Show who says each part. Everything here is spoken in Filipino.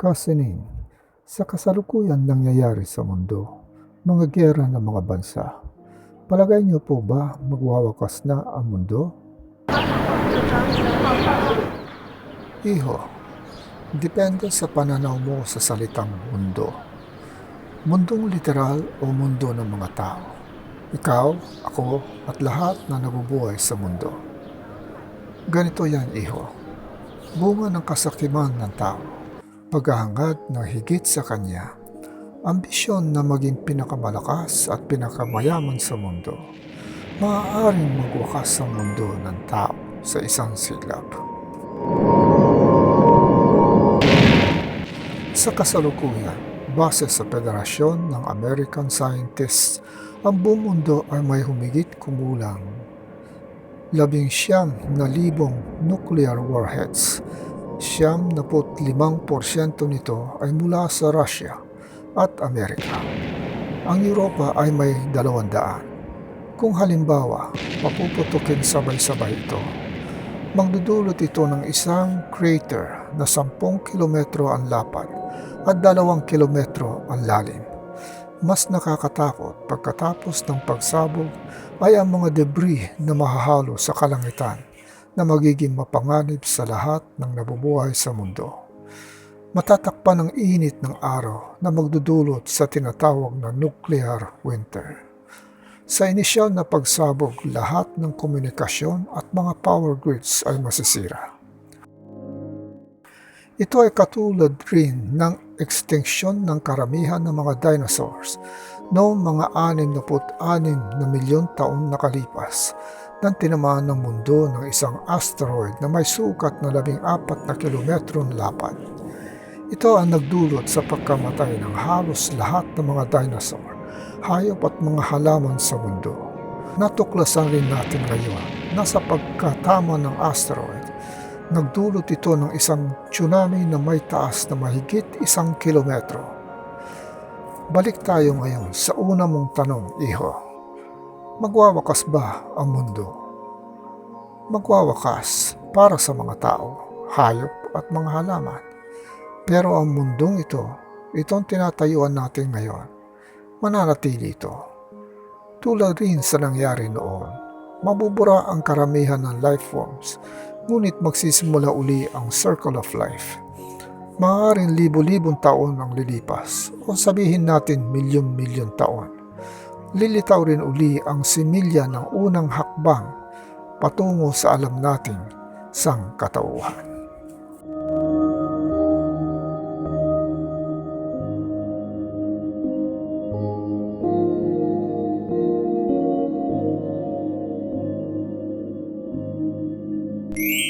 Speaker 1: Kasining, sa kasalukuyan nangyayari sa mundo, mga gera ng mga bansa, palagay niyo po ba magwawakas na ang mundo? Iho, depende sa pananaw mo sa salitang mundo. Mundong literal o mundo ng mga tao. Ikaw, ako, at lahat na nabubuhay sa mundo. Ganito yan, iho. Bunga ng kasakiman ng tao. Paghahangad ng higit sa kanya. Ambisyon na maging pinakamalakas at pinakamayaman sa mundo. Maaaring magwakas ang mundo ng tao sa isang silab. Sa kasalukuyan, base sa Federasyon ng American Scientists, ang buong mundo ay may humigit kumulang labing siyam na libong nuclear warheads. Siyam na limang porsyento nito ay mula sa Russia at Amerika. Ang Europa ay may dalawang daan. Kung halimbawa, papuputukin sabay-sabay ito, magdudulot ito ng isang crater na 10 kilometro ang lapad at 2 kilometro ang lalim. Mas nakakatakot pagkatapos ng pagsabog ay ang mga debris na mahahalo sa kalangitan na magiging mapanganib sa lahat ng nabubuhay sa mundo. Matatakpan ang init ng araw na magdudulot sa tinatawag na nuclear winter. Sa inisyal na pagsabog, lahat ng komunikasyon at mga power grids ay masisira. Ito ay katulad rin ng extinction ng karamihan ng mga dinosaurs noong mga 66 na milyon taon nakalipas nang tinamaan ng mundo ng isang asteroid na may sukat na 14 na kilometron lapad. Ito ang nagdulot sa pagkamatay ng halos lahat ng mga dinosaur, hayop at mga halaman sa mundo. Natuklasan rin natin ngayon na sa pagkatama ng asteroid, nagdulot ito ng isang tsunami na may taas na mahigit isang kilometro. Balik tayo ngayon sa una mong tanong, Iho. Magwawakas ba ang mundo? Magwawakas para sa mga tao, hayop at mga halaman. Pero ang mundong ito, itong tinatayuan natin ngayon, mananatili ito. Tulad rin sa nangyari noon, mabubura ang karamihan ng life forms, ngunit magsisimula uli ang circle of life. Maaaring libo-libong taon ang lilipas o sabihin natin milyon-milyon taon lilitaw rin uli ang similya ng unang hakbang patungo sa alam nating sangkatauhan. you